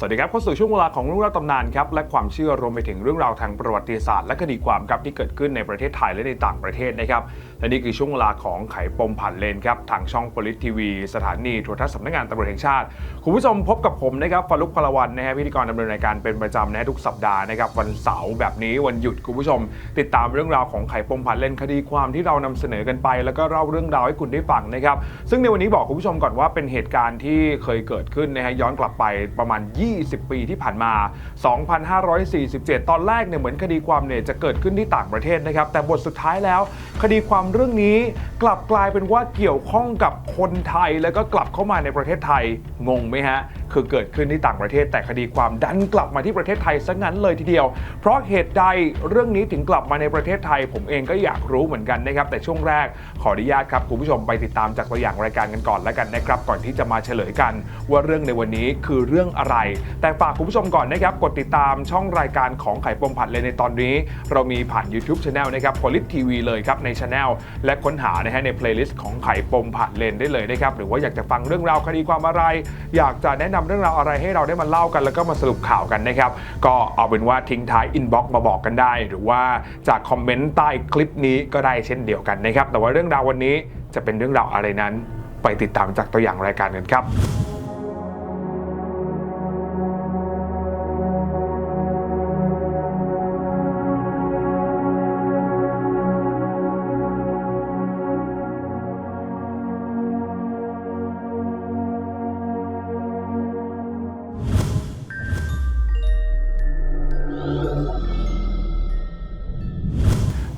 สวัสดีครับเข้าสู่ช่วงเวลาของเรื่องราวตำนานครับและความเชื่อรวมไปถึงเรื่องราวทางประวัติศาสตร์และคดีความครับที่เกิดขึ้นในประเทศไทยและในต่างประเทศนะครับ และนี่คือช่วงเวลาของไขปมผ่านเลนครับทางช่องโพลิทีวีสถานีโทรทัศน์สำนักงานตำรวจแห่งชาติ คุณผู้ชมพบกับผมนะครับฟารุกพลวันนะฮะพิธีกรดำเนินรายการเป็นประจำนะทุกสัปดาห์นะครับวันเสาร์แบบนี้วันหยุดคุณผู้ชม ติดตามเรื่องราวของไขปมผ่านเลนคดีความที่เรานำเสนอกันไป แล้วก็เล่าเรื่องราวให้คุณได้ฟังนะครับซึ่งในวันนี้บอกคุณผู้ชมก่อนว่าเป็นเหตุการณ์ที่เคยเกิดขึ้นนะฮะย้อนกลับไปประมาณ 20 ปีที่ผ่านมา 2547 ตอนแรกเนี่ยเหมือนคดีความเนี่ยจะเกิดขึ้นที่ต่างประเทศนะครับแต่บทสุดท้ายแล้วคดีความเรื่องนี้ กลับกลายเป็นว่าเกี่ยวข้องกับคนไทยแล้วก็กลับเข้ามาในประเทศไทยงงไหมฮะ คือเกิดขึ้นที่ต่างประเทศแต่คดีความดันกลับมาที่ประเทศไทยซะงั้นเลยทีเดียว เพราะเหตุใดเรื่องนี้ถึงกลับมาในประเทศไทย ผมเองก็อยากรู้เหมือนกันนะครับ แต่ช่วงแรกขออนุญาตครับคุณผู้ชมไปติดตามจากตัวอย่างรายการกันก่อนแล้วกันนะครับ ก่อนที่จะมาเฉลยกัน ว่าเรื่องในวันนี้คือเรื่องอะไร แต่ฝากคุณผู้ชมก่อนนะครับกดติดตามช่องรายการของไข่ปมผัดเลยในตอนนี้ เรามีผ่าน YouTube c h anel นะครับ Polit TV เลยครับใน Channel และค้นหานะฮะใน playlist ของไข่ปมผัดเลนได้เลยนะครับหรือว่าอยากจะฟังเรื่องราวคดีความอะไร อยากจะแนะนำเรื่องราวอะไรให้เราได้มาเล่ากัน แล้วก็มาสรุปข่าวกันนะครับ ก็เอาเป็นว่าทิ้งท้ายอินบ็อกซ์มาบอกกันได้ หรือว่าจากคอมเมนต์ใต้คลิปนี้ก็ได้เช่นเดียวกันนะครับ แต่ว่าเรื่องราววันนี้จะเป็นเรื่องราวอะไรนั้น ไปติดตามจากตัวอย่างรายการกันครับ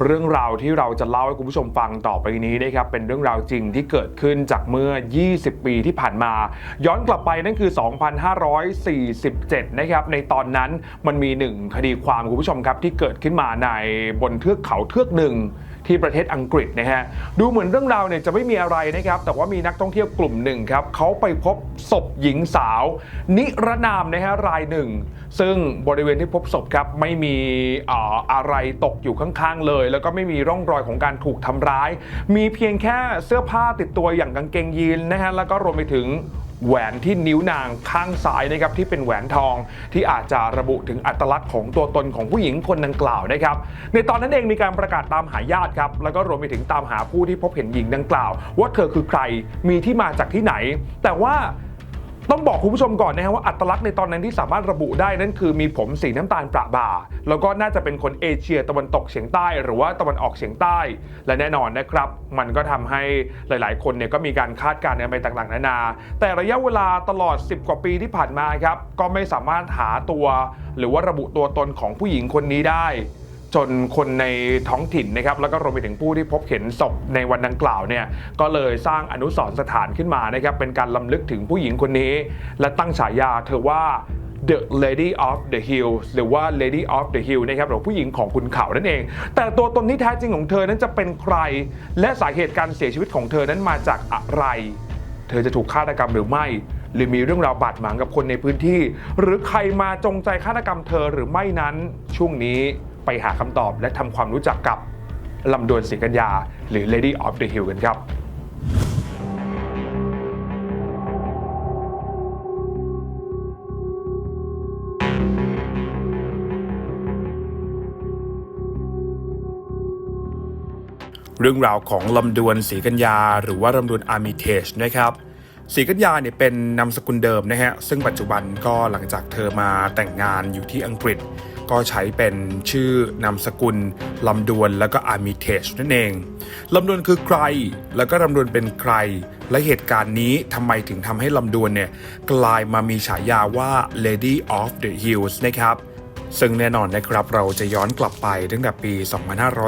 เรื่องราวที่เราจะเล่าให้คุณผู้ชมฟังต่อไปนี้นะครับเป็นเรื่องราวจริงที่เกิดขึ้นจากเมื่อ 20 ปีที่ผ่านมา ย้อนกลับไปนั่นคือ 2547 นะครับในตอนนั้นมันมีหนึ่งคดีความคุณผู้ชมครับที่เกิดขึ้นมาในบนเทือกเขาเทือกหนึ่ง ที่ประเทศอังกฤษนะฮะดูเหมือนเรื่องราวเนี่ยจะไม่มีอะไรนะครับ แต่ว่ามีนักท่องเที่ยวกลุ่มหนึ่งครับเขาไปพบศพหญิงสาว นิรนามนะฮะรายหนึ่ง ซึ่งบริเวณที่พบศพครับไม่มีอ่ออะไรตกอยู่ข้างๆเลย แล้วก็ไม่มีร่องรอยของการถูกทำร้าย มีเพียงแค่เสื้อผ้าติดตัวอย่างกางเกงยีนนะฮะแล้วก็รวมไปถึง แหวนที่นิ้วนางข้างซ้ายนะครับที่เป็นแหวนทองที่อาจจะระบุถึงอัตลักษณ์ของตัวตนของผู้หญิงคนดังกล่าวนะครับ ในตอนนั้นเองมีการประกาศตามหาญาติครับแล้วก็รวมไปถึงตามหาผู้ที่พบเห็นหญิงดังกล่าว ว่าเธอคือใครมีที่มาจากที่ไหน แต่ว่า ต้องบอกคุณผู้ชมก่อนนะครับว่าอัตลักษณ์ในตอนนั้นที่สามารถระบุได้นั่นคือมีผมสีน้ำตาลประบ่า แล้วก็น่าจะเป็นคนเอเชียตะวันตกเฉียงใต้ หรือว่าตะวันออกเฉียงใต้ และแน่นอนนะครับ มันก็ทำให้หลาย ๆ คนเนี่ยก็มีการคาดการณ์ไปต่างๆ นานา แต่ระยะเวลาตลอด 10 กว่าปีที่ผ่านมาครับก็ไม่สามารถหาตัว หรือว่าระบุตัวตนของผู้หญิงคนนี้ได้ จนคนในท้องถิ่นนะครับแล้วก็รวมไปถึงผู้ที่พบเห็นศพในวันดังกล่าวเนี่ยก็เลยสร้างอนุสรณ์สถานขึ้นมานะครับเป็นการล้ำลึกถึงผู้หญิงคนนี้ และตั้งฉายาเธอว่า The Lady of the Hills หรือว่า Lady of the Hill นะครับหรือผู้หญิงของคุณเขานั่นเอง แต่ตัวตนที่แท้จริงของเธอนั้นจะเป็นใคร และสาเหตุการเสียชีวิตของเธอนั้นมาจากอะไร เธอจะถูกฆาตกรรมหรือไม่หรือมีเรื่องราวบาดหมางกับคนในพื้นที่ หรือใครมาจงใจฆาตกรรมเธอหรือไม่นั้นช่วงนี้ ไปหาคำตอบและทำความรู้จักกับลำดวนศรีกัญญา หรือ Lady of the Hill กันครับเรื่องราวของลำดวนศรีกัญญา หรือว่าลำดวนอาร์มิเทจนะครับศรีกัญญาเนี่ยเป็นนามสกุลเดิมนะฮะซึ่งปัจจุบันก็หลังจากเธอมาแต่งงานอยู่ที่อังกฤษ ก็ใช้เป็นชื่อนามสกุลลำดวนแล้วก็อาร์มิเทจนั่นเองลำดวนคือใคร แล้วก็ลำดวนเป็นใคร และเหตุการณ์นี้ทำไมถึงทำให้ลำดวนเนี่ยกลายมามีฉายาว่า Lady of the Hills นะครับซึ่งแน่นอนนะครับเราจะย้อนกลับไปตั้งแต่ปี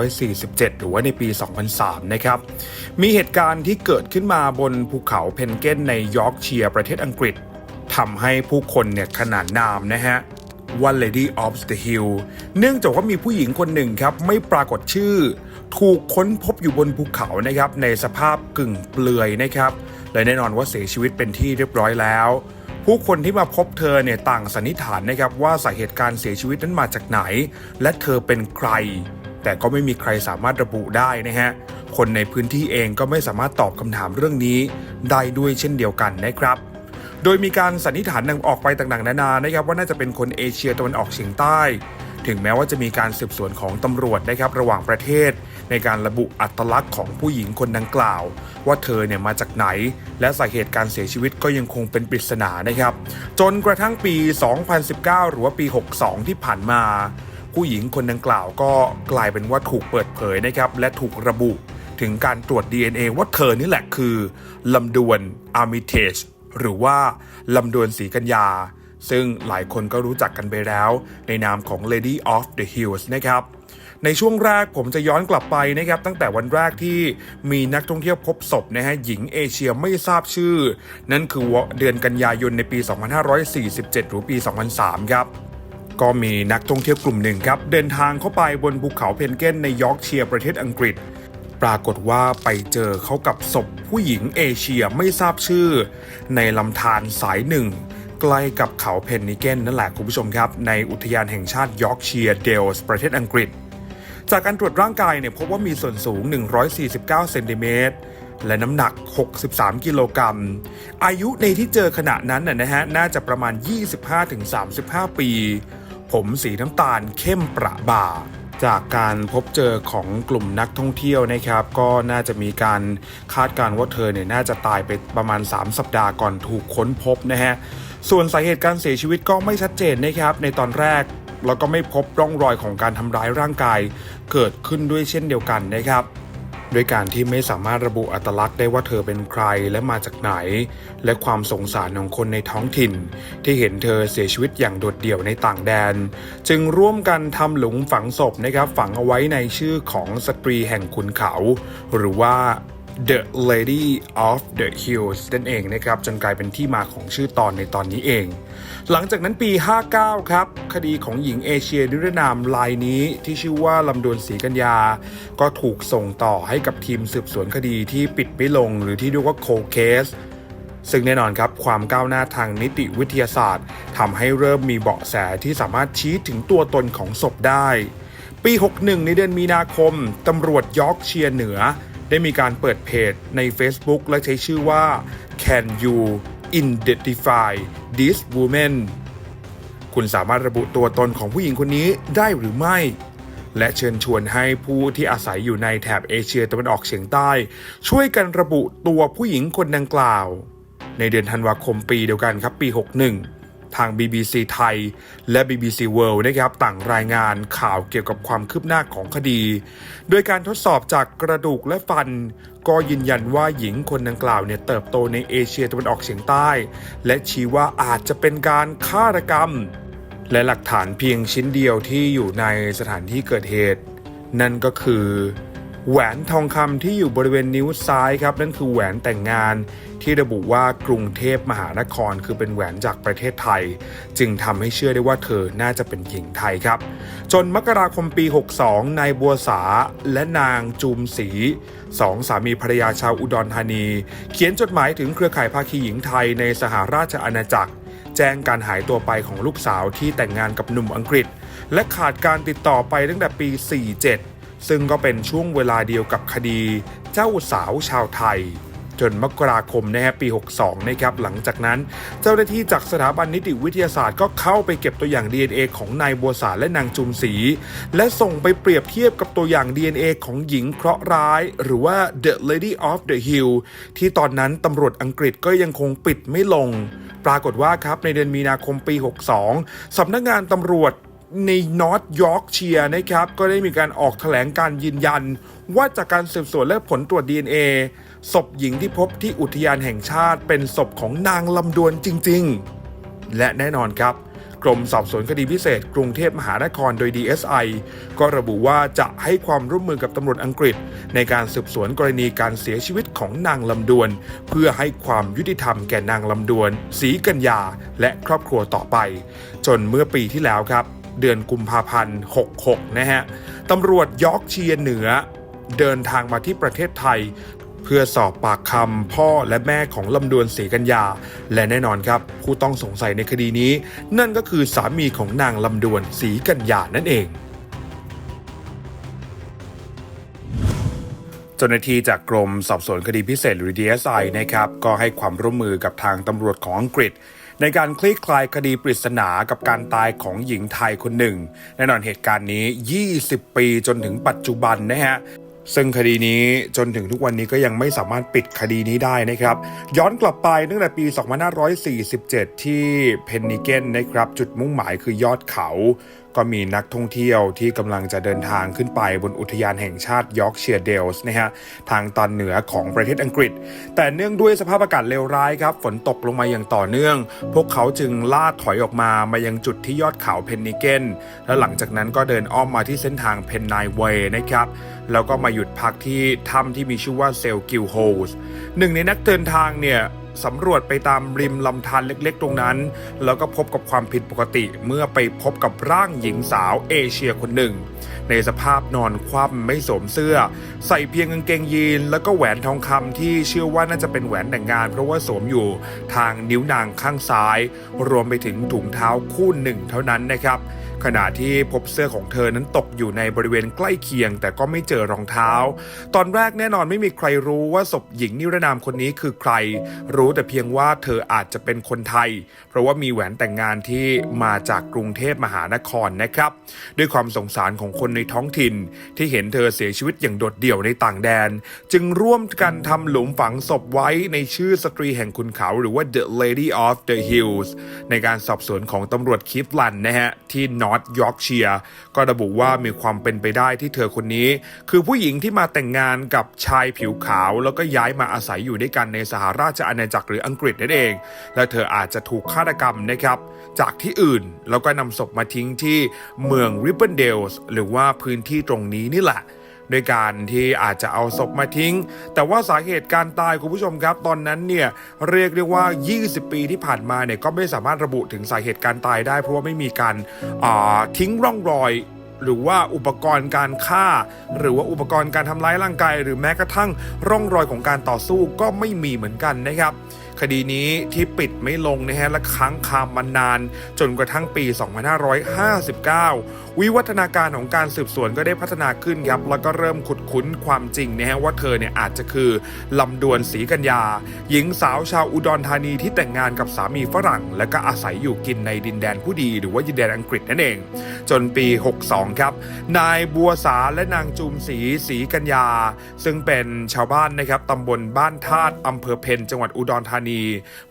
2547 หรือว่าในปี 2003 นะครับ มีเหตุการณ์ที่เกิดขึ้นมาบนภูเขาเพนเกนในยอร์กเชียร์ประเทศอังกฤษทำให้ผู้คนเนี่ยขนานนามนะฮะ ว่า Lady of the Hill เนื่องจากว่ามีผู้หญิงคนหนึ่งครับไม่ปรากฏชื่อ ถูกค้นพบอยู่บนภูเขานะครับในสภาพกึ่งเปลือยนะครับและแน่นอนว่าเสียชีวิตเป็นที่เรียบร้อยแล้ว ผู้คนที่มาพบเธอเนี่ยต่างสันนิษฐานนะครับว่าสาเหตุการเสียชีวิตนั้นมาจากไหน และเธอเป็นใคร แต่ก็ไม่มีใครสามารถระบุได้นะฮะคนในพื้นที่เองก็ไม่สามารถตอบคำถามเรื่องนี้ได้ด้วยเช่นเดียวกันนะครับ โดยมีการสันนิษฐานนำออกไปต่างๆนานานะครับว่าน่าจะเป็นคนเอเชียตะวันออกเฉียงใต้ ถึงแม้ว่าจะมีการสืบสวนของตำรวจนะครับระหว่างประเทศ ในการระบุอัตลักษณ์ของผู้หญิงคนดังกล่าว ว่าเธอเนี่ยมาจากไหน และสาเหตุการเสียชีวิตก็ยังคงเป็นปริศนานะครับ จนกระทั่งปี 2019 หรือว่าปี 62 ที่ผ่านมา ผู้หญิงคนดังกล่าวก็กลายเป็นว่าถูกเปิดเผยนะครับและถูกระบุถึงการตรวจ DNA ว่าเธอนี่แหละคือลำดวนอาร์มิเทจ หรือว่าลำดวนศรีกัญญา ซึ่งหลายคนก็รู้จักกันไปแล้ว ในนามของ Lady of the Hills นะครับในช่วงแรกผมจะย้อนกลับไปนะครับ ตั้งแต่วันแรกที่มีนักท่องเที่ยวพบศพนะฮะหญิงเอเชียไม่ทราบชื่อ นั่นคือเดือนกันยายนในปี 2547 หรือปี 2003 ครับ ก็มีนักท่องเที่ยวกลุ่มหนึ่งครับ เดินทางเข้าไปบนภูเขาเพนเกนในยอร์กเชียร์ประเทศอังกฤษ ปรากฏว่าไปเจอเขากับศพผู้หญิงเอเชียไม่ทราบชื่อ ในลำธารสายหนึ่งใกล้กับเขาเพนนิเกนนั่นแหละคุณผู้ชมครับ ในอุทยานแห่งชาติยอร์กเชียร์เดลส์ประเทศอังกฤษ จากการตรวจร่างกายเนี่ยพบว่ามีส่วนสูง 149 เซนติเมตรและน้ำหนัก 63 กิโลกรัม อายุในที่เจอขณะนั้นน่ะนะฮะ น่าจะประมาณ 25-35 ปี ผมสีน้ำตาลเข้มประบ่า จากการพบเจอของกลุ่มนักท่องเที่ยวนะครับ ก็น่าจะมีการคาดการว่าเธอเนี่ยน่าจะตายไปประมาณ 3 สัปดาห์ก่อนถูกค้นพบนะฮะส่วนสาเหตุการเสียชีวิตก็ไม่ชัดเจนนะครับ ในตอนแรกแล้วก็ไม่พบร่องรอยของการทำร้ายร่างกาย เกิดขึ้นด้วยเช่นเดียวกันนะครับ ด้วยการที่ไม่สามารถระบุอัตลักษณ์ได้ว่าเธอเป็นใครและมาจากไหน และความสงสารของคนในท้องถิ่น ที่เห็นเธอเสียชีวิตอย่างโดดเดี่ยวในต่างแดน จึงร่วมกันทำหลุมฝังศพนะครับฝังเอาไว้ในชื่อของสตรีแห่งขุนเขา หรือว่า The Lady of the Hills นั่นเองนะครับ จนกลายเป็นที่มาของชื่อตอนในตอนนี้เอง หลังจากนั้นปี 59 ครับ คดีของหญิงเอเชียนิรนามรายนี้ที่ชื่อว่าลำดวนศรีกัญญา ก็ถูกส่งต่อให้กับทีมสืบสวนคดีที่ปิดไม่ลง หรือที่เรียกว่าโคเคสซึ่งแน่นอนครับความก้าวหน้าทางนิติวิทยาศาสตร์ทำให้เริ่มมีเบาะแสที่สามารถชี้ถึงตัวตนของศพได้ ปี 61 ในเดือนมีนาคมตำรวจยอร์กเชียร์เหนือ ได้มีการเปิดเพจใน Facebook และใช้ชื่อว่า Can you identify this woman คุณสามารถระบุตัวตนของผู้หญิงคนนี้ได้หรือไม่ และเชิญชวนให้ผู้ที่อาศัยอยู่ในแถบเอเชียตะวันออกเฉียงใต้ ช่วยกันระบุตัวผู้หญิงคนดังกล่าว ในเดือนธันวาคมปีเดียวกันครับปี 61 ทาง BBC ไทย และ BBC World นะครับต่างรายงานข่าวเกี่ยวกับความคืบหน้าของคดี โดยการทดสอบจากกระดูกและฟัน ก็ยืนยันว่าหญิงคนดังกล่าวเนี่ยเติบโตในเอเชียตะวันออกเฉียงใต้ และชี้ว่าอาจจะเป็นการฆาตกรรม และหลักฐานเพียงชิ้นเดียวที่อยู่ในสถานที่เกิดเหตุ นั่นก็คือ แหวนทองคำที่อยู่บริเวณนิ้วซ้ายครับนั่นคือแหวนแต่งงานที่ระบุว่ากรุงเทพมหานคร คือเป็นแหวนจากประเทศไทย จึงทำให้เชื่อได้ว่าเธอน่าจะเป็นหญิงไทยครับ จนมกราคมปี 62 นายบัวสาและนางจูมศรีสองสามีภรรยาชาวอุดรธานี เขียนจดหมายถึงเครือข่ายภาคีหญิงไทยในสหราชอาณาจักร แจ้งการหายตัวไปของลูกสาวที่แต่งงานกับหนุ่มอังกฤษ และขาดการติดต่อไปตั้งแต่ปี 47 ซึ่งก็เป็นช่วงเวลาเดียวกับคดีเจ้าสาวชาวไทย จนมกราคมนะฮะปี 62 นะครับ หลังจากนั้นเจ้าหน้าที่จากสถาบันนิติวิทยาศาสตร์ก็เข้าไปเก็บตัวอย่าง DNA ของนายบัวสาและนางจุมศรีและส่งไปเปรียบเทียบกับตัวอย่าง DNA ของหญิงเคราะห์ร้าย หรือว่า The Lady of the Hill ที่ตอนนั้นตำรวจอังกฤษก็ยังคงปิดไม่ลง ปรากฏว่าครับในเดือนมีนาคมปี 62สำนักงานตำรวจ ในนอร์ทยอร์กเชียร์นะครับ ก็ได้มีการออกแถลงการยืนยัน ว่าจากการสืบสวนและผลตรวจ DNA ศพหญิงที่พบที่อุทยานแห่งชาติเป็นศพของนางลำดวนจริง ๆ และแน่นอนครับ กรมสอบสวนคดีพิเศษ กรุงเทพมหานครโดย DSI ก็ระบุว่าจะให้ความร่วมมือกับตำรวจอังกฤษ ในการสืบสวนกรณีการเสียชีวิตของนางลำดวน เพื่อให้ความยุติธรรมแก่นางลำดวนศรีกัญญา และครอบครัวต่อไป จนเมื่อปีที่แล้วครับ เดือนกุมภาพันธ์ 66 นะฮะตำรวจยอร์กเชียร์เหนือ เดินทางมาที่ประเทศไทย เพื่อสอบปากคำพ่อและแม่ของลำดวนศรีกัญญา และแน่นอนครับ ผู้ต้องสงสัยในคดีนี้ นั่นก็คือสามีของนางลำดวนศรีกัญญานั่นเองจ้าหน้าที่จากกรมสอบสวนคดีพิเศษหรือ DSI นะครับก็ให้ความร่วมมือกับทางตำรวจของอังกฤษ ในการคลี่คลายคดีปริศนากับการตายของหญิงไทยคนหนึ่ง แน่นอนเหตุการณ์นี้ 20 ปีจนถึงปัจจุบันนะฮะซึ่งคดีนี้จนถึงทุกวันนี้ก็ยังไม่สามารถปิดคดีนี้ได้นะครับ ย้อนกลับไปตั้งแต่ปี 2547 ที่เพนนิเกนนะครับ จุดมุ่งหมายคือยอดเขา ก็มีนักท่องเที่ยวที่กำลังจะเดินทางขึ้นไปบนอุทยานแห่งชาติยอร์กเชียร์เดลส์นะฮะทางตอนเหนือของประเทศอังกฤษ แต่เนื่องด้วยสภาพอากาศเลวร้ายครับฝนตกลงมาอย่างต่อเนื่อง พวกเขาจึงล่าถอยออกมามายังจุดที่ยอดเขาเพนนิเกนและหลังจากนั้นก็เดินอ้อมมาที่เส้นทางเพนไนเวย์นะครับแล้วก็มาหยุดพักที่ถ้ำที่มีชื่อว่าเซลกิลโฮสหนึ่งในนักเดินทางเนี่ย สำรวจไปตามริมลำธารเล็กๆ ตรงนั้น แล้วก็พบกับความผิดปกติเมื่อไปพบกับร่างหญิงสาวเอเชียคนหนึ่ง ในสภาพนอนคว่ำไม่สวมเสื้อ ใส่เพียงกางเกงยีน แล้วก็แหวนทองคำที่เชื่อว่าน่าจะเป็นแหวนแต่งงาน เพราะว่าสวมอยู่ทางนิ้วนางข้างซ้าย รวมไปถึงถุงเท้าคู่หนึ่งเท่านั้นนะครับ ขณะที่พบเสื้อของเธอนั้นตกอยู่ในบริเวณใกล้เคียง แต่ก็ไม่เจอรองเท้า ตอนแรกแน่นอนไม่มีใครรู้ว่าศพหญิงนิรนามคนนี้คือใคร รู้แต่เพียงว่าเธออาจจะเป็นคนไทย เพราะว่ามีแหวนแต่งงานที่มาจากกรุงเทพมหานครนะครับ ด้วยความสงสารของคนในท้องถิ่น ที่เห็นเธอเสียชีวิตอย่างโดดเดี่ยวในต่างแดน จึงร่วมกันทำหลุมฝังศพไว้ในชื่อสตรีแห่งคุณเขาหรือว่า The Lady of the Hills ในการสอบสวนของตำรวจคิฟลันนะฮะที่นออตยอร์กเชียร์ก็ระบุว่ามีความเป็นไปได้ที่เธอคนนี้ คือผู้หญิงที่มาแต่งงานกับชายผิวขาว แล้วก็ย้ายมาอาศัยอยู่ด้วยกันในสหราชอาณาจักรหรืออังกฤษนั่นเอง และเธออาจจะถูกฆาตกรรมนะครับ จากที่อื่นแล้วก็นำศพมาทิ้งที่เมืองริบเบิลเดลส์หรือว่าพื้นที่ตรงนี้นี่แหละ โดยการที่อาจจะเอาศพมาทิ้ง แต่ว่าสาเหตุการตายคุณผู้ชมครับ ตอนนั้นเนี่ยเรียกได้ว่า 20 ปีที่ผ่านมาเนี่ยก็ไม่สามารถระบุถึงสาเหตุการตายได้ เพราะว่าไม่มีการทิ้งร่องรอยหรือว่าอุปกรณ์การฆ่า หรือว่าอุปกรณ์การทำร้ายร่างกาย หรือแม้กระทั่งร่องรอยของการต่อสู้ก็ไม่มีเหมือนกันนะครับ คดีนี้ที่ปิดไม่ลงนะฮะและค้างคามมานาน จนกระทั่งปี 2559 วิวัฒนาการของการสืบสวนก็ได้พัฒนาขึ้นครับแล้วก็เริ่มขุดคุ้นความจริงนะฮะว่าเธอเนี่ยอาจจะคือลำดวนศรีกัญญา หญิงสาวชาวอุดรธานีที่แต่งงานกับสามีฝรั่ง และก็อาศัยอยู่กินในดินแดนผู้ดี หรือว่าดินแดนอังกฤษนั่นเอง จนปี 62 ครับ นายบัวสาและนางจูมศรีศรีกัญญา ซึ่งเป็นชาวบ้านนะครับตำบลบ้านธาตุอำเภอเพนจังหวัดอุดรธานี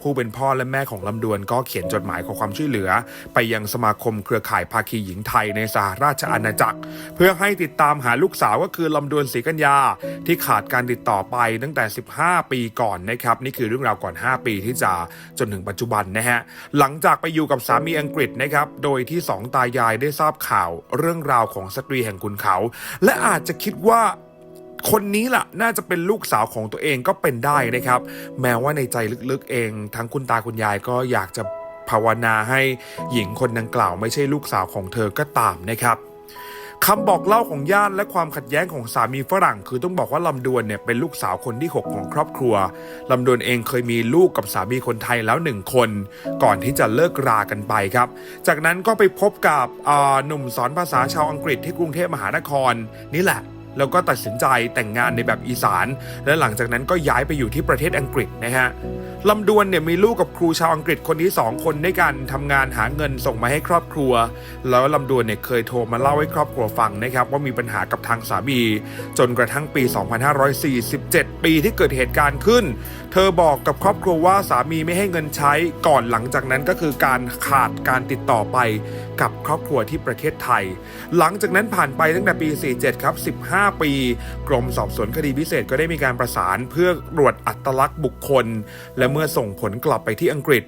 ผู้เป็นพ่อและแม่ของลำดวนก็เขียนจดหมายขอความช่วยเหลือ ไปยังสมาคมเครือข่ายภาคีหญิงไทยในสหราชอาณาจักร เพื่อให้ติดตามหาลูกสาวก็คือลำดวนศรีกัญญา ที่ขาดการติดต่อไปตั้งแต่ 15 ปีก่อนนะครับ นี่คือเรื่องราวก่อน 5 ปีที่จะจนถึงปัจจุบันนะฮะหลังจากไปอยู่กับสามีอังกฤษนะครับโดยที่สองตายายได้ทราบข่าว เรื่องราวของสตรีแห่งคุณเขา และอาจจะคิดว่า คนนี้ล่ะน่าจะเป็นลูกสาวของตัวเองก็เป็นได้นะครับ แม้ว่าในใจลึกๆเอง ทั้งคุณตาคุณยายก็อยากจะภาวนาให้หญิงคนดังกล่าวไม่ใช่ลูกสาวของเธอก็ตามนะครับคำบอกเล่าของญาติและความขัดแย้งของสามีฝรั่ง คือต้องบอกว่าลำดวนเนี่ยเป็นลูกสาวคนที่ 6 ของครอบครัวลำดวนเองเคยมีลูกกับสามีคนไทยแล้วหนึ่งคน ก่อนที่จะเลิกรากันไปครับ จากนั้นก็ไปพบกับอ่าหนุ่มสอนภาษาชาวอังกฤษที่กรุงเทพมหานคร นี่แหละ แล้วก็ตัดสินใจแต่งงานในแบบอีสาน และหลังจากนั้นก็ย้ายไปอยู่ที่ประเทศอังกฤษนะฮะลำดวนเนี่ยมีลูกกับครูชาวอังกฤษคนที่2คนด้วยกันทำงานหาเงินส่งมาให้ครอบครัว แล้วลำดวนเนี่ยเคยโทรมาเล่าให้ครอบครัวฟังนะครับว่ามีปัญหากับทางสามี จนกระทั่งปี 2547 ปีที่เกิดเหตุการณ์ขึ้น เธอบอกกับครอบครัวว่าสามีไม่ให้เงินใช้ก่อนหลังจากนั้นก็คือการขาดการติดต่อไปกับครอบครัวที่ประเทศไทย หลังจากนั้นผ่านไปตั้งแต่ปี 47 ครับ 15 ปี กรมสอบสวนคดีพิเศษก็ได้มีการประสานเพื่อตรวจอัตลักษณ์บุคคล และเมื่อส่งผลกลับไปที่อังกฤษ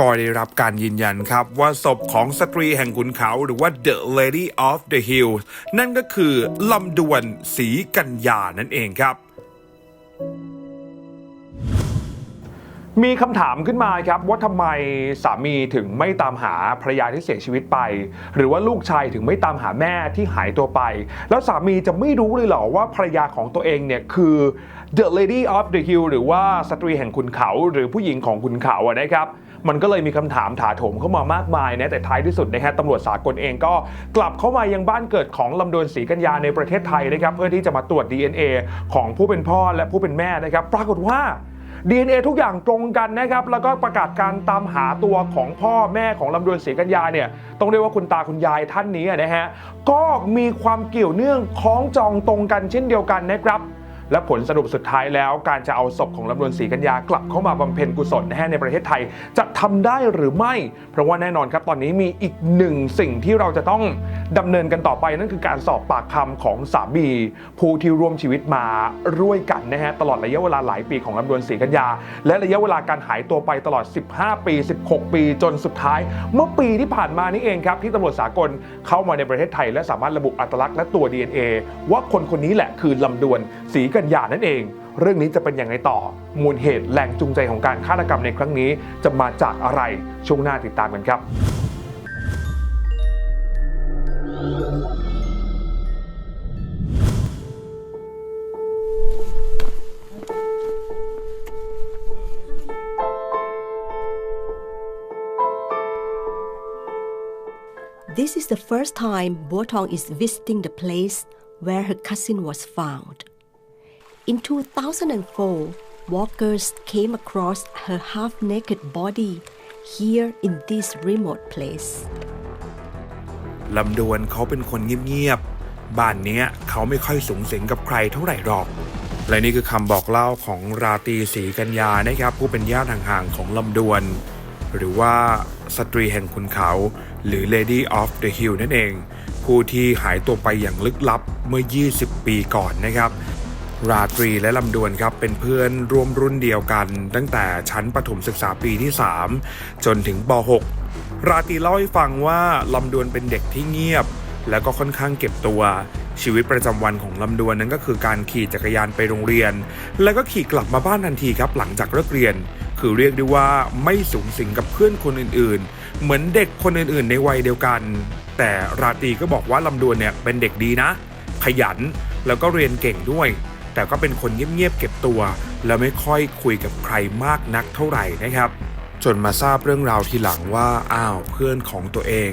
ก็ได้รับการยืนยันครับ ว่าศพของสตรีแห่งขุนเขาหรือว่า The Lady of the Hills นั่นก็คือลำดวนศรีกัญญานั่นเองครับ มีคำถามขึ้นมาครับว่าทำไมสามีถึงไม่ตามหาภรรยาที่เสียชีวิตไป หรือว่าลูกชายถึงไม่ตามหาแม่ที่หายตัวไป แล้วสามีจะไม่รู้เลยเหรอว่าภรรยาของตัวเองเนี่ยคือ the lady of the hill หรือว่าสตรีแห่งขุนเขา หรือผู้หญิงของขุนเขาอะนะครับมันก็เลยมีคำถามถาโถมเข้ามามากมายนะแต่ท้ายที่สุดนะฮะตำรวจสากลเองก็กลับเข้ามายังบ้านเกิดของลำดวนศรีกัญญาในประเทศไทยนะครับเพื่อที่จะมาตรวจ DNA ของผู้เป็นพ่อและผู้เป็นแม่นะครับ ปรากฏว่า DNA ทุกอย่างตรงกันนะครับ แล้วก็ประกาศการตามหาตัวของพ่อแม่ของลำดวนศรีกัญญาเนี่ยต้องเรียกว่าคุณตาคุณยายท่านนี้นะฮะก็มีความเกี่ยวเนื่องคล้องจองตรงกันเช่นเดียวกันนะครับ และผลสรุปสุดท้ายแล้ว การจะเอาศพของลำดวนศรีกัญญากลับเข้ามาบำเพ็ญกุศลในประเทศไทย จะทำได้หรือไม่ เพราะว่าแน่นอนครับตอนนี้มีอีกหนึ่งสิ่งที่เราจะต้องดำเนินกันต่อไปนั่นคือการสอบปากคำของสามีผู้ที่ร่วมชีวิตมาร่วยกันนะฮะตลอดระยะเวลาหลายปีของลำดวนศรีกัญญา และระยะเวลาการหายตัวไปตลอด 15 ปี 16 ปีจนสุดท้าย เมื่อปีที่ผ่านมานี่เองครับที่ตำรวจสากลเข้ามาในประเทศไทย และสามารถระบุอัตลักษณ์และตัว DNA ว่าคนคนนี้แหละคือลำดวน ศรีกัญญานั่นเอง เรื่องนี้จะเป็นอย่างไรต่อ มูลเหตุแรงจูงใจของการฆาตกรรมในครั้งนี้ จะมาจากอะไรช่วงหน้าติดตามกันครับ This is the first time Botong is visiting the place where her cousin was found. In 2004, walkers came across her half naked body here in this remote place. ลำดวนเขาเป็นคนเงียบๆ บ้านเนี้ยเขาไม่ค่อยสูงสิงกับใครเท่าไหร่หรอก และนี่คือคำบอกเล่าของราตรีศรีกัญญานะครับ ผู้เป็นญาติห่างๆ ของลำดวน หรือว่าสตรีแห่งขุนเขา หรือ Lady of the Hill นั่นเอง ผู้ที่หายตัวไปอย่างลึกลับเมื่อ 20 ปีก่อนนะครับ ราตรีและลำดวนครับเป็นเพื่อนร่วมรุ่นเดียวกัน ตั้งแต่ชั้นประถมศึกษาปีที่ 3 จนถึงป .6 ราตรีเล่าให้ฟังว่าลำดวนเป็นเด็กที่เงียบ แล้วก็ค่อนข้างเก็บตัว ชีวิตประจำวันของลำดวนนั้นก็คือการขี่จักรยานไปโรงเรียน แล้วก็ขี่กลับมาบ้านทันทีครับหลังจากเลิกเรียน คือเรียกได้ว่าไม่สูงสิงกับเพื่อนคนอื่นๆ เหมือนเด็กคนอื่นๆ ในวัยเดียวกัน แต่ราตรีก็บอกว่าลำดวนเนี่ยเป็นเด็กดีนะ ขยันแล้วก็เรียนเก่งด้วย แต่ก็เป็นคนเงียบๆเก็บตัว แล้วไม่ค่อยคุยกับใครมากนักเท่าไหร่นะครับ จนมาทราบเรื่องราวทีหลังว่าอ้าวเพื่อนของตัวเอง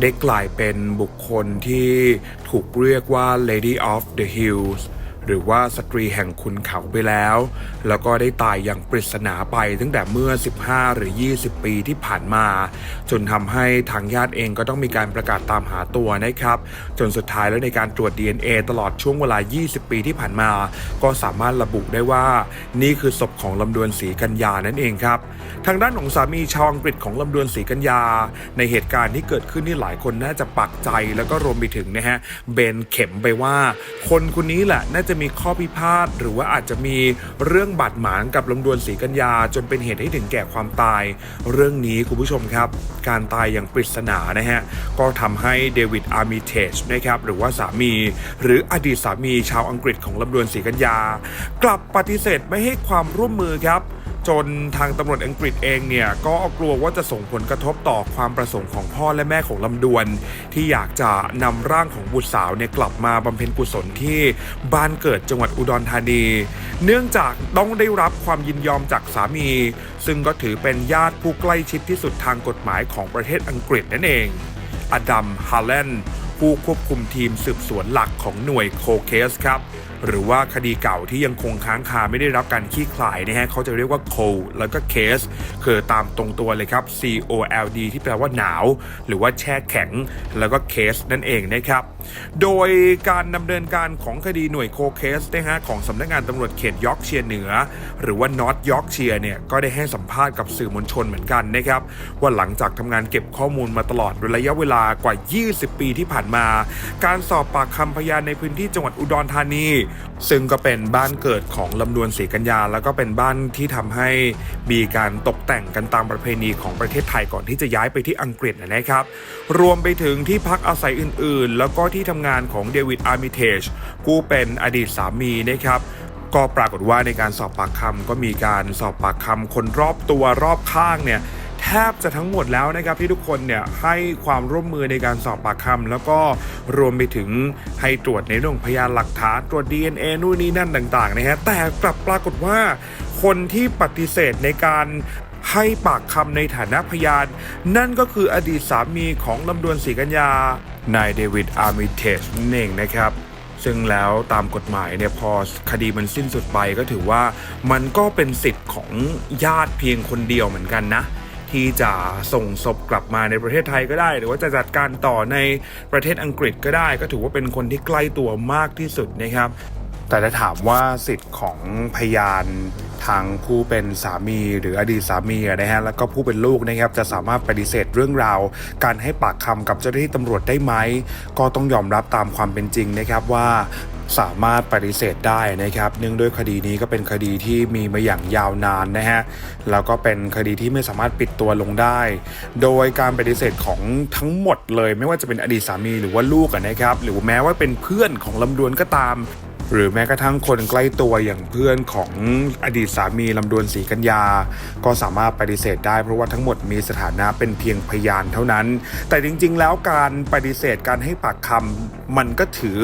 ได้กลายเป็นบุคคลที่ถูกเรียกว่า Lady of the Hills หรือว่าสตรีแห่งคุณเขาไปแล้ว แล้วก็ได้ตายอย่างปริศนาไปตั้งแต่เมื่อ 15 หรือ 20 ปีที่ผ่านมา จนทำให้ทางญาติเองก็ต้องมีการประกาศตามหาตัวนะครับ จนสุดท้ายแล้วในการตรวจ DNA ตลอดช่วงเวลา 20 ปีที่ผ่านมา ก็สามารถระบุได้ว่า นี่คือศพของลำดวนศรีกัญญานั่นเองครับ ทางด้านของสามีชาวอังกฤษของลำดวนศรีกัญญา ในเหตุการณ์ที่เกิดขึ้นนี่หลายคนน่าจะปักใจแล้วก็รวมไปถึงนะฮะเบนเข็มไปว่า คนคนนี้แหละน่าจะจะมีข้อพิพาทหรือว่าอาจจะมีเรื่องบาดหมางกับลำดวนศรีกัญญา จนเป็นเหตุให้ถึงแก่ความตาย เรื่องนี้คุณผู้ชมครับ การตายอย่างปริศนานะฮะก็ทำให้เดวิดอาร์มิเทจนะครับหรือว่าสามี หรืออดีตสามีชาวอังกฤษของลำดวนศรีกัญญา กลับปฏิเสธไม่ให้ความร่วมมือครับ จนทางตำรวจอังกฤษเองเนี่ยก็กลัวว่าจะส่งผลกระทบต่อความประสงค์ของพ่อและแม่ของลำดวน ที่อยากจะนำร่างของบุตรสาวเนี่ยกลับมาบำเพ็ญกุศลที่บ้านเกิดจังหวัดอุดรธานี เนื่องจากต้องได้รับความยินยอมจากสามี ซึ่งก็ถือเป็นญาติผู้ใกล้ชิดที่สุดทางกฎหมายของประเทศอังกฤษนั่นเองอดัมฮาร์แลนผู้ควบคุมทีมสืบสวนหลักของหน่วยโคเคสครับ หรือว่าคดีเก่าที่ยังคงค้างคาไม่ได้รับการคลี่คลายนะฮะเขาจะเรียกว่าโคแล้วก็เคสคือตามตรงตัวเลยครับ C O L D ที่แปลว่าหนาว หรือว่าแช่แข็ง แล้วก็เคสนั่นเองนะครับ โดยการดำเนินการของคดีหน่วยโคเคสนะฮะของสำนักงานตำรวจเขตยอร์กเชียร์เหนือ หรือว่านอตยอร์กเชียร์เนี่ยก็ได้ให้สัมภาษณ์กับสื่อมวลชนเหมือนกันนะครับว่าหลังจากทำงานเก็บข้อมูลมาตลอดระยะเวลากว่า 20 ปีที่ผ่านมา การสอบปากคำพยานในพื้นที่จังหวัดอุดรธานีซึ่งก็เป็นบ้านเกิดของลำดวนศรีกัญญา แล้วก็เป็นบ้านที่ทำให้มีการตกแต่งกันตามประเพณีของประเทศไทยก่อนที่จะย้ายไปที่อังกฤษนะครับ รวมไปถึงที่พักอาศัยอื่นๆ แล้วก็ที่ทำงานของเดวิดอาร์มิเทจผู้เป็นอดีตสามีนะครับก็ปรากฏว่าในการสอบปากคำก็มีการสอบปากคำคนรอบตัวรอบข้างเนี่ย แทบจะทั้งหมดแล้วนะครับที่ทุกคนเนี่ยให้ความร่วมมือในการสอบปากคำแล้วก็รวมไปถึงให้ตรวจในเรื่องพยานหลักฐานตรวจ DNA นู่นนี่นั่นต่างๆนะฮะแต่กลับปรากฏว่าคนที่ปฏิเสธในการให้ปากคำในฐานะพยาน นั่นก็คืออดีตสามีของลำดวนศรีกัญญานายเดวิดอาร์มิเทจนั่นเองนะครับซึ่งแล้วตามกฎหมายเนี่ยพอคดีมันสิ้นสุดไปก็ถือว่ามันก็เป็นสิทธิ์ของญาติเพียงคนเดียวเหมือนกันนะ ที่จะส่งศพกลับมาในประเทศไทยก็ได้ หรือว่าจะจัดการต่อในประเทศอังกฤษก็ได้ ก็ถือว่าเป็นคนที่ใกล้ตัวมากที่สุดนะครับ แต่ถ้าถามว่าสิทธิ์ของพยานทางผู้เป็นสามีหรืออดีตสามีนะฮะแล้วก็ผู้เป็นลูกนะครับจะสามารถปฏิเสธเรื่องราว การให้ปากคำกับเจ้าหน้าที่ตำรวจได้ไหม ก็ต้องยอมรับตามความเป็นจริงนะครับว่า สามารถปฏิเสธได้นะครับเนื่องด้วยคดีนี้ก็เป็นคดีที่มีมาอย่างยาวนานนะฮะแล้วก็เป็นคดีที่ไม่สามารถปิดตัวลงได้ โดยการปฏิเสธของทั้งหมดเลย ไม่ว่าจะเป็นอดีตสามีหรือว่าลูกนะครับหรือแม้ว่าเป็นเพื่อนของลำดวนก็ตาม หรือแม้กระทั่งคนใกล้ตัวอย่างเพื่อนของอดีตสามีลำดวนศรีกัญญา ก็สามารถปฏิเสธได้เพราะว่าทั้งหมดมีสถานะเป็นเพียงพยานเท่านั้น แต่จริง ๆ แล้วการปฏิเสธการให้ปากคำมันก็ถือ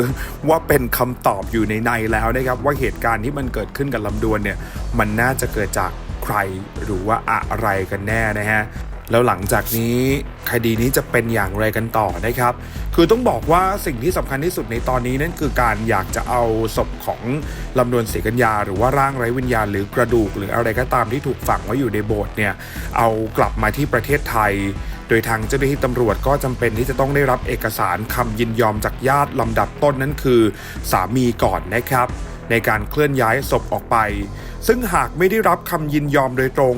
ว่าเป็นคำตอบอยู่ในในแล้วนะครับว่าเหตุการณ์ที่มันเกิดขึ้นกับลำดวนเนี่ยมันน่าจะเกิดจากใครหรือว่าอะไรกันแน่นะฮะ แล้วหลังจากนี้คดีนี้จะเป็นอย่างไรกันต่อนะครับ คือต้องบอกว่าสิ่งที่สำคัญที่สุดในตอนนี้นั่นคือการอยากจะเอาศพของลำดวนศรีกัญญา หรือว่าร่างไร้วิญญาณหรือกระดูก หรืออะไรก็ตามที่ถูกฝังไว้อยู่ในโบสถ์เนี่ยเอากลับมาที่ประเทศไทย โดยทางเจ้าหน้าที่ตำรวจก็จำเป็นที่จะต้องได้รับเอกสารคำยินยอมจากญาติลำดับต้นนั้นคือ สามีก่อนนะครับ ในการเคลื่อนย้ายศพออกไป ซึ่งหากไม่ได้รับคำยินยอมโดยตรง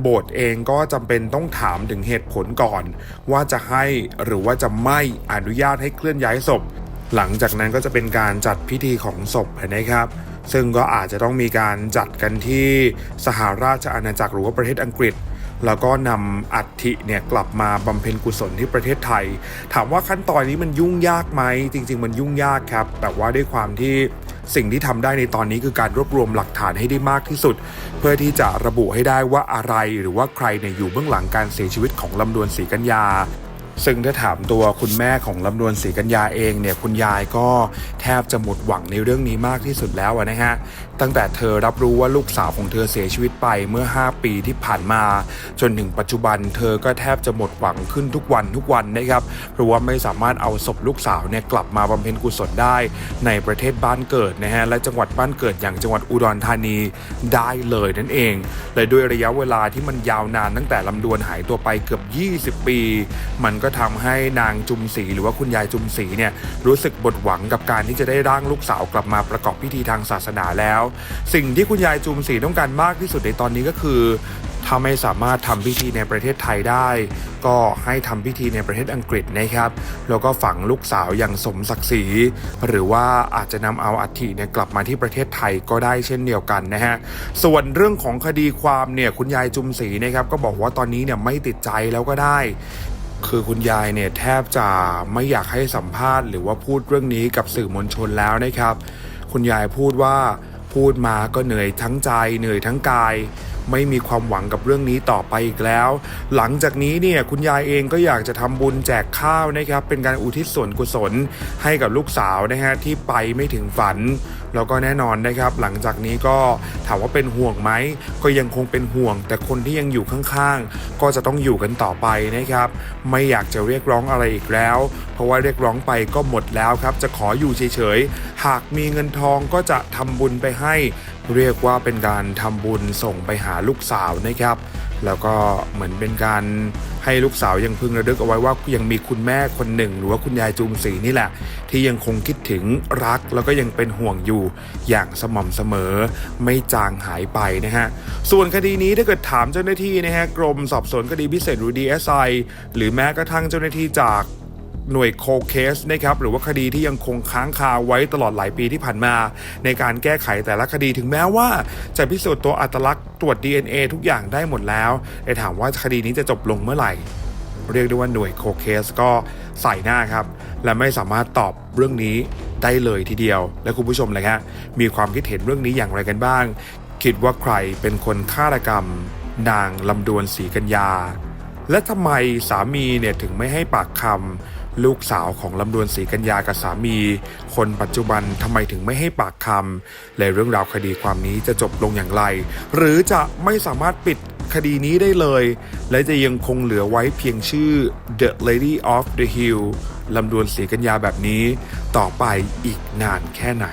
โบสถ์เองก็จำเป็นต้องถามถึงเหตุผลก่อน ว่าจะให้หรือว่าจะไม่อนุญาตให้เคลื่อนย้ายศพ หลังจากนั้นก็จะเป็นการจัดพิธีของศพนะครับซึ่งก็อาจจะต้องมีการจัดกันที่สหราชอาณาจักรหรือว่าประเทศอังกฤษ แล้วก็นำอัฐิเนี่ยกลับมาบำเพ็ญกุศลที่ประเทศไทย ถามว่าขั้นตอนนี้มันยุ่งยากไหมจริง ๆ มันยุ่งยากครับ แต่ว่าด้วยความที่ สิ่งที่ทำได้ในตอนนี้คือการรวบรวมหลักฐานให้ได้มากที่สุด เพื่อที่จะระบุให้ได้ว่าอะไรหรือว่าใครเนี่ยอยู่เบื้องหลังการเสียชีวิตของลำดวนศรีกัญญาซึ่งถ้าถามตัวคุณแม่ของลำดวนศรีกัญญาเองเนี่ยคุณยายก็แทบจะหมดหวังในเรื่องนี้มากที่สุดแล้วนะฮะ ตั้งแต่เธอรับรู้ว่าลูกสาวของเธอเสียชีวิตไปเมื่อ 5 ปีที่ผ่านมา จนถึงปัจจุบันเธอก็แทบจะหมดหวังขึ้นทุกวันทุกวันนะครับ เพราะว่าไม่สามารถเอาศพลูกสาวเนี่ยกลับมาบำเพ็ญกุศลได้ ในประเทศบ้านเกิดนะฮะและจังหวัดบ้านเกิดอย่างจังหวัดอุดรธานีได้เลยนั่นเองและด้วยระยะเวลาที่มันยาวนานตั้งแต่ลำดวนหายตัวไปเกือบ 20 ปี มันก็ทำให้นางจุมศรีหรือว่าคุณยายจุมศรีเนี่ยรู้สึกบดหวังกับการที่จะได้ร่างลูกสาวกลับมาประกอบพิธีทางศาสนาแล้วสิ่งที่คุณยายจุมศรีต้องการมากที่สุดในตอนนี้ก็คือถ้าไม่สามารถทำพิธีในประเทศไทยได้ ก็ให้ทำพิธีในประเทศอังกฤษนะครับแล้วก็ฝังลูกสาวอย่างสมศักดิ์ศรีหรือว่าอาจจะนำเอาอัฐิเนี่ยกลับมาที่ประเทศไทยก็ได้เช่นเดียวกันนะฮะส่วนเรื่องของคดีความเนี่ยคุณยายจุมศรีนะครับก็บอกว่าตอนนี้เนี่ยไม่ติดใจแล้วก็ได้คือคุณยายเนี่ยแทบจะไม่อยากให้สัมภาษณ์หรือว่าพูดเรื่องนี้กับสื่อมวลชนแล้วนะครับ คุณยายพูดว่า พูดมาก็เหนื่อยทั้งใจเหนื่อยทั้งกาย ไม่มีความหวังกับเรื่องนี้ต่อไปอีกแล้ว หลังจากนี้เนี่ยคุณยายเองก็อยากจะทำบุญแจกข้าวนะครับ เป็นการอุทิศส่วนกุศลให้กับลูกสาวนะฮะที่ไปไม่ถึงฝัน แล้วก็แน่นอนนะครับ หลังจากนี้ก็ถามว่าเป็นห่วงไหมก็ยังคงเป็นห่วง แต่คนที่ยังอยู่ข้างๆ ก็จะต้องอยู่กันต่อไปนะครับ ไม่อยากจะเรียกร้องอะไรอีกแล้ว เพราะว่าเรียกร้องไปก็หมดแล้วครับ จะขออยู่เฉยๆ หากมีเงินทองก็จะทำบุญไปให้ เรียกว่าเป็นการทำบุญส่งไปหาลูกสาวนะครับ แล้วก็เหมือนเป็นการให้ลูกสาวยังพึงระลึกเอาไว้ว่ายังมีคุณแม่คนหนึ่ง หรือว่าคุณยายจูมศรีนี่แหละ ที่ยังคงคิดถึงรักแล้วก็ยังเป็นห่วงอยู่อย่างสม่ำเสมอ ไม่จางหายไปนะฮะ ส่วนคดีนี้ถ้าเกิดถามเจ้าหน้าที่นะฮะกรมสอบสวนคดีพิเศษหรือ DSI หรือแม้กระทั่งเจ้าหน้าที่จาก หน่วยโคเคสนะครับหรือว่าคดีที่ยังคงค้างคาไว้ตลอดหลายปีที่ผ่านมา ในการแก้ไขแต่ละคดีถึงแม้ว่า จะพิสูจน์ตัวอัตลักษณ์ตรวจ DNA ทุกอย่างได้หมดแล้วแต่ถามว่าคดีนี้จะจบลงเมื่อไหร่ เรียกได้ว่าหน่วยโคเคสก็ใส่หน้าครับ และไม่สามารถตอบเรื่องนี้ได้เลยทีเดียว และคุณผู้ชมเลยฮะมีความคิดเห็นเรื่องนี้อย่างไรกันบ้าง คิดว่าใครเป็นคนฆาตกรรม นางลำดวนศรีกัญญาและทำไมสามีเนี่ยถึงไม่ให้ปากคำ ลูกสาวของลำดวนศรีกัญญากับสามี คนปัจจุบันทำไมถึงไม่ให้ปากคำและเรื่องราวคดีความนี้จะจบลงอย่างไร หรือจะไม่สามารถปิดคดีนี้ได้เลย และจะยังคงเหลือไว้เพียงชื่อ The Lady of the Hill ลำดวนศรีกัญญาแบบนี้ ต่อไปอีกนานแค่ไหน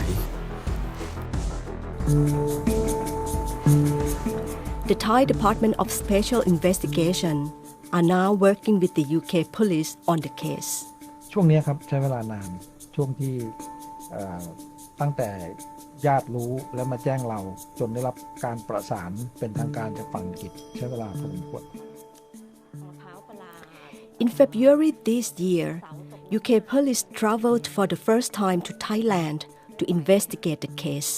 The Thai Department of Special Investigation are now working with the UK police on the case. ช่วงเนี้ยครับใช้เวลานานช่วงที่เอ่อตั้งแต่ญาติรู้แล้วมาแจ้งเราจนได้รับการประสานเป็นทางการจากฝั่งอังกฤษใช้เวลาพอสมควร In February this year, UK police traveled for the first time to Thailand to investigate the case.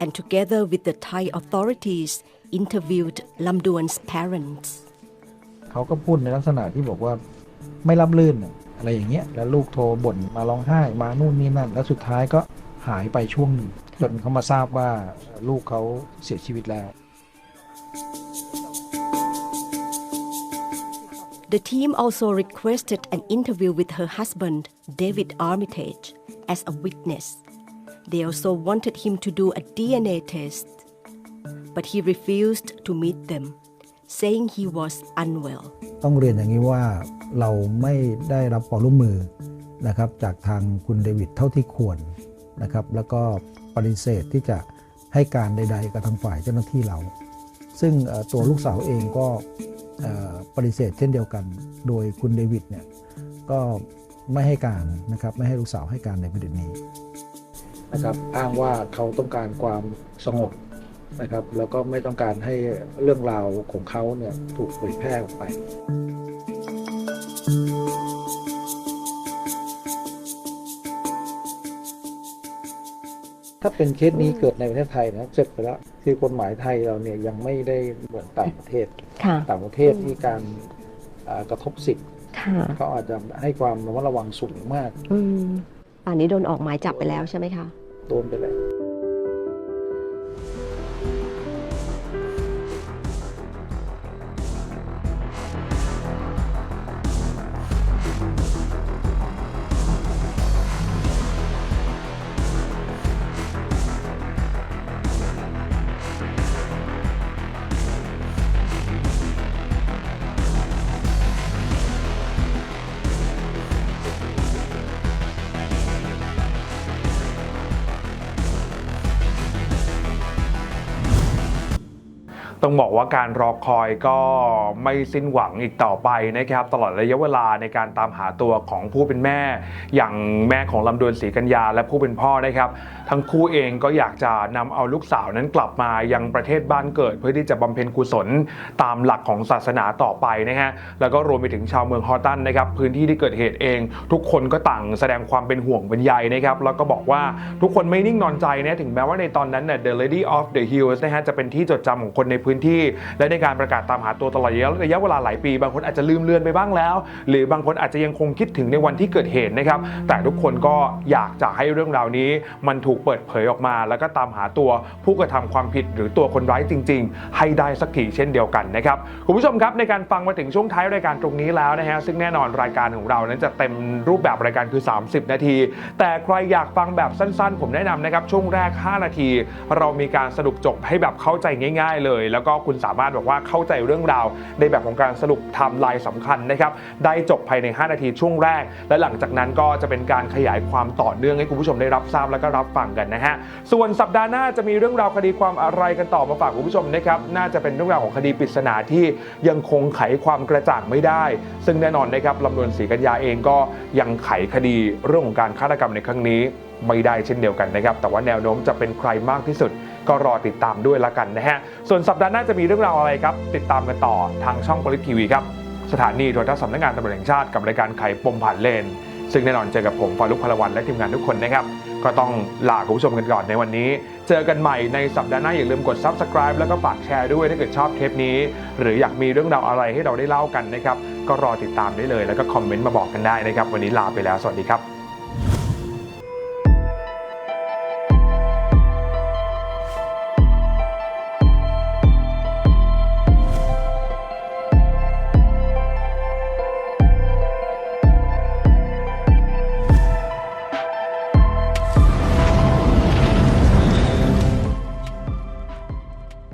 And together with the Thai authorities, interviewed Lamduan's parents. เขาก็พูดในลักษณะที่บอกว่าไม่รับลื่นน่ะ อะไรอย่างเงี้ยแล้วลูกโทรบ่นมาร้องไห้มานู่นนี่นั่น แล้วสุดท้ายก็หายไปช่วงหนึ่งจนเขามาทราบว่าลูกเขาเสียชีวิตแล้ว The team also requested an interview with her husband, David Armitage, as a witness. They also wanted him to do a DNA test, but he refused to meet them, saying he was unwell. ต้องเรียนอย่างนี้ว่าเราไม่ได้รับความร่วมมือนะครับจากทางคุณเดวิดเท่าที่ควรนะครับแล้วก็ปฏิเสธที่จะให้การใด ๆ กับทางฝ่ายเจ้าหน้าที่เรา ซึ่งเอ่อตัวลูกสาวเองก็เอ่อปฏิเสธเช่นเดียวกัน โดยคุณเดวิดเนี่ยก็ไม่ให้การนะครับไม่ให้ลูกสาวให้การในประเด็นนี้นะครับอ้างว่าเขาต้องการความสงบ นะครับ แล้วก็ไม่ต้องการให้เรื่องราวของเขาเนี่ยถูกเผยแพร่ออกไป ถ้าเป็นเคสนี้เกิดในประเทศไทยนะเสร็จไปแล้วคือกฎหมายไทยเราเนี่ยยังไม่ได้เหมือนต่างประเทศค่ะต่างประเทศที่การอ่ากระทบสิทธิ์ค่ะเขาอาจจะให้ความระมัดระวังสูงมากอืมป่านนี้โดนออกหมายจับไปแล้วใช่ไหมคะโดนไปเลย ต้องบอกว่าการรอคอยก็ไม่สิ้นหวังอีกต่อไปนะครับ ตลอดระยะเวลาในการตามหาตัวของผู้เป็นแม่ อย่างแม่ของลำดวนศรีกัญญาและผู้เป็นพ่อนะครับ ทั้งคู่เองก็อยากจะนำเอาลูกสาวนั้นกลับมายังประเทศบ้านเกิด เพื่อที่จะบำเพ็ญกุศลตามหลักของศาสนาต่อไปนะฮะแล้วก็รวมไปถึงชาวเมืองฮอตตันนะครับ พื้นที่ที่เกิดเหตุเอง ทุกคนก็ต่างแสดงความเป็นห่วงเป็นใยนะครับแล้วก็บอกว่าทุกคนไม่นิ่งนอนใจนะถึงแม้ว่าในตอนนั้นเนี่ย The Lady of the Hills นะฮะจะเป็นที่จดจำของคนในพื้นที่ และในการประกาศตามหาตัวตลอดระยะเวลาหลายปี บางคนอาจจะลืมเลือนไปบ้างแล้ว หรือบางคนอาจจะยังคงคิดถึงในวันที่เกิดเหตุนะครับ แต่ทุกคนก็อยากจะให้เรื่องราวนี้ มันถูกเปิดเผยออกมา แล้วก็ตามหาตัวผู้กระทำความผิดหรือตัวคนร้ายจริง ๆ ให้ได้สักทีเช่นเดียวกันนะครับคุณผู้ชมครับในการฟังมาถึงช่วงท้ายรายการตรงนี้แล้วนะฮะซึ่งแน่นอนรายการของเรานั้นจะเต็มรูปแบบรายการคือ 30 นาที แต่ใครอยากฟังแบบสั้น ๆ ผมแนะนำนะครับช่วงแรก 5 นาที เรามีการสรุปจบให้แบบเข้าใจง่าย ๆ เลยแล้วก็คุณสามารถแบบว่าเข้าใจเรื่องราวในแบบของการสรุปไทม์ไลน์สำคัญนะครับได้จบภายใน 5 นาทีช่วงแรก และหลังจากนั้นก็จะเป็นการขยายความต่อเนื่องให้คุณผู้ชมได้รับทราบแล้วก็รับฟังกันนะฮะส่วนสัปดาห์หน้าจะมีเรื่องราวคดีความอะไรกันต่อมาฝากคุณผู้ชมนะครับน่าจะเป็นเรื่องราวของคดีปริศนาที่ยังคงไขความกระจ่างไม่ได้ ซึ่งแน่นอนนะครับลำดวนศรีกัญญาเองก็ยังไขคดีเรื่องของการฆาตกรรมในครั้งนี้ ไม่ได้เช่นเดียวกันนะครับ แต่ว่าแนวโน้มจะเป็นใครมากที่สุด ก็รอติดตามด้วยละกันนะฮะ ส่วนสัปดาห์หน้าจะมีเรื่องราวอะไรครับ ติดตามกันต่อทางช่อง p o l i t ทีวีครับ สถานีโทรทัศน์สำนักงานตำรวจแห่งชาติกับรายการไขปมผ่านเลน ซึ่งแน่นอนเจอกับผมฟารุกพลวันและทีมงานทุกคนนะครับ ก็ต้องลาคุณผู้ชมกันก่อนในวันนี้ เจอกันใหม่ในสัปดาห์หน้าอย่าลืมกด subscribe แล้วก็ฝากแชร์ด้วยถ้าเกิดชอบเทปนี้ หรืออยากมีเรื่องราวอะไรให้เราได้เล่ากันนะครับ ก็รอติดตามได้เลย แล้วก็คอมเมนต์มาบอกกันได้นะครับ วันนี้ลาไปแล้ว สวัสดีครับ